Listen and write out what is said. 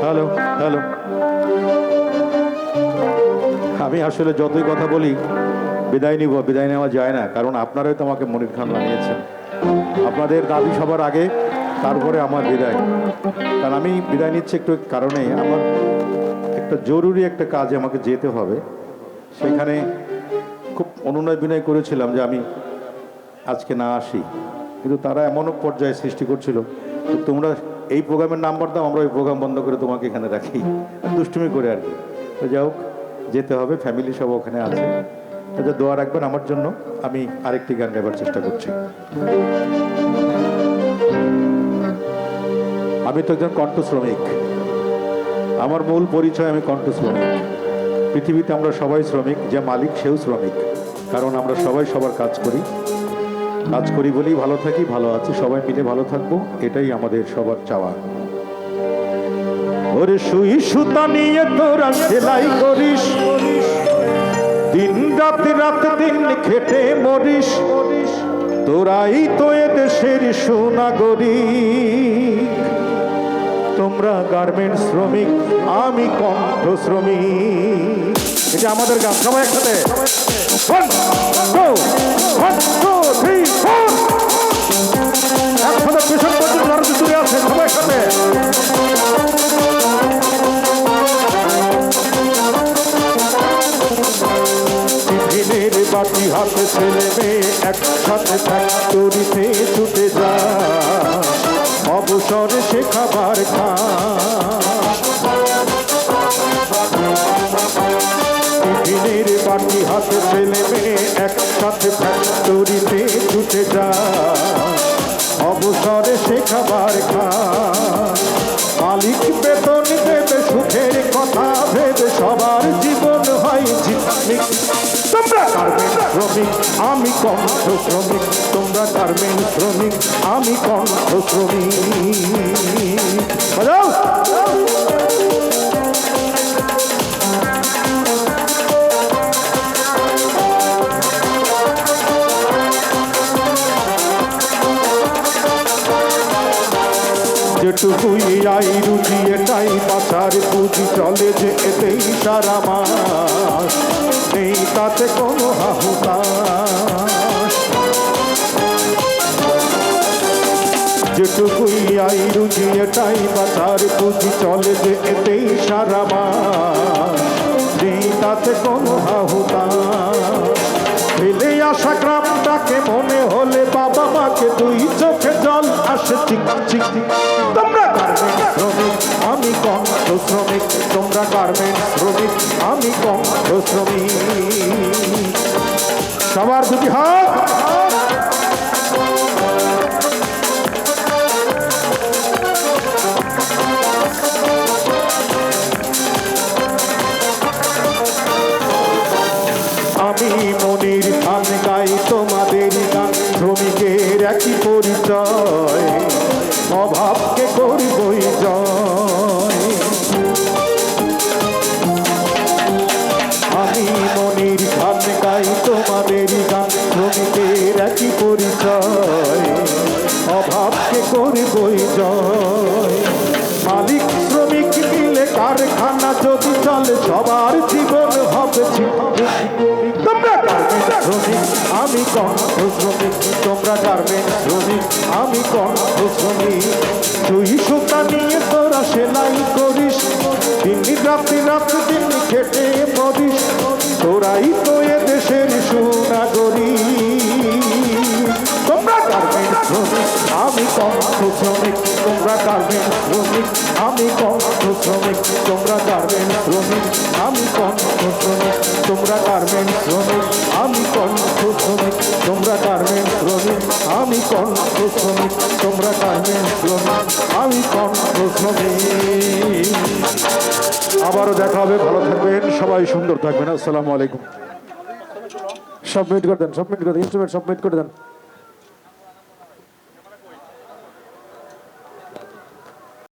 Hello hello আমি আসলে যতই কথা বলি বিদায় নিব বিদায় নেওয়া যায় না কারণ আপনারাই তো আমাকে মনির খান বানিয়েছেন আপনাদের দাবি সবার আগে তারপরে আমার বিদায় কারণ আমি বিদায় নিচ্ছি একটু কারণে আমার একটা জরুরি একটা কাজে আমাকে যেতে হবে সেখানে খুব অনুনয় বিনয় করেছিলাম যে আমি আজকে না আসি। কিন্তু তারা এমনও পর্যায়ে সৃষ্টি করছিল তোমরা এই প্রোগ্রামের নাম্বার দাও, আমরা ওই প্রোগ্রাম বন্ধ করে তোমাকে এখানে রাখি। দুষ্টুমি করে আর কি। তো যাই হোক, যেতে হবে, ফ্যামিলি সব ওখানে আছে। তো যা দোয়া রাখবেন আমার জন্য, আমি আরেকটি গান গাইবার চেষ্টা করছি। আমি তো একজন কণ্ঠ শ্রমিক আমার মূল পরিচয় আমি কণ্ঠ শ্রমিক পৃথিবীতে আমরা সবাই শ্রমিক, যে মালিক সেও শ্রমিক। কারণ আমরা সবাই সবার কাজ করি। কাজ করি বলেই ভালো থাকি, ভালো আছি, সবাই মিলে ভালো থাকব, এটাই আমাদের সবার চাওয়া। ওরে সুই সুতা নিয়ে তোরা সেলাই করিস। দিন রাত রাত দিন খেটে মরিস। তোরাই তো এ দেশের সুনাগরিক। তোমরা গার্মেন্ট শ্রমিক, আমি কণ্ঠ শ্রমিক এটা আমাদের গান, সবাই একসাথে। সবাই একসাথে। টিফিনের হাতে ছেলে মেয়ে একসাথে ফ্যাক্টরিতে ছুটে যায়। সে খাবার খা মালিক, বেতন দেবে, সুখের কথা ভেবে সবার জীবন হয় ঝিকমিক। তোমরা গার্মেন্ট শ্রমিক, আমি কণ্ঠ শ্রমিক তোমরা গার্মেন্ট শ্রমিক, আমি কণ্ঠ শ্রমিক বাজাও। যেটুকুই আই রুজি এটাই বাঁচার পুঁজি চলে যে এতেই সারা মাস। নেই তাতে কোনো হাহুতাস যেটুকুই আই রুজি এটাই বাঁচার পুঁজি চলে যে এতেই সারা মাস। নেই তাতে কোনো হাহুতাস ফেলে আসা গ্রামটাকে মনে হলে বাবা মাকে জল চিক চিক তোমরা গার্মেন্ট শ্রমিক, আমি কণ্ঠ শ্রমিক। তোমরা গার্মেন্ট শ্রমিক, আমি কণ্ঠ শ্রমিক। সবার দুটি হাত। আমি মনির গাই তোমাদের করবই জয়। মালিক শ্রমিক মিলে কারখানা যদি চলে, সবার জীবন হবে শ্রমিক, আমি কণ্ঠ শ্রমিক, তোমরা গার্মেন্ট শ্রমিক, আমি কণ্ঠ শ্রমিক। তুই সুতা নিয়ে তোরা সেলাই করিস দিন রাত্রি রাত্রি দিন খেটে মরিস। তোরাই তো এ দেশের সুনাগরিক। আমি শ্রমিক তোমরা শ্রমিক আমি কণ্ঠ শ্রমিক তোমরা শ্রমিক আমি শ্রমিক তোমরা শ্রমিক আমি শ্রমিক তোমরা শ্রমিক আমি শ্রমিক আবারও দেখা হবে, ভালো থাকবেন, সবাই সুন্দর থাকবেন। আসসালামু আলাইকুম। সবমিট করে দেন সবমিট করে দেন ইনস্ট্রুমেন্ট সবমিট করে দেন।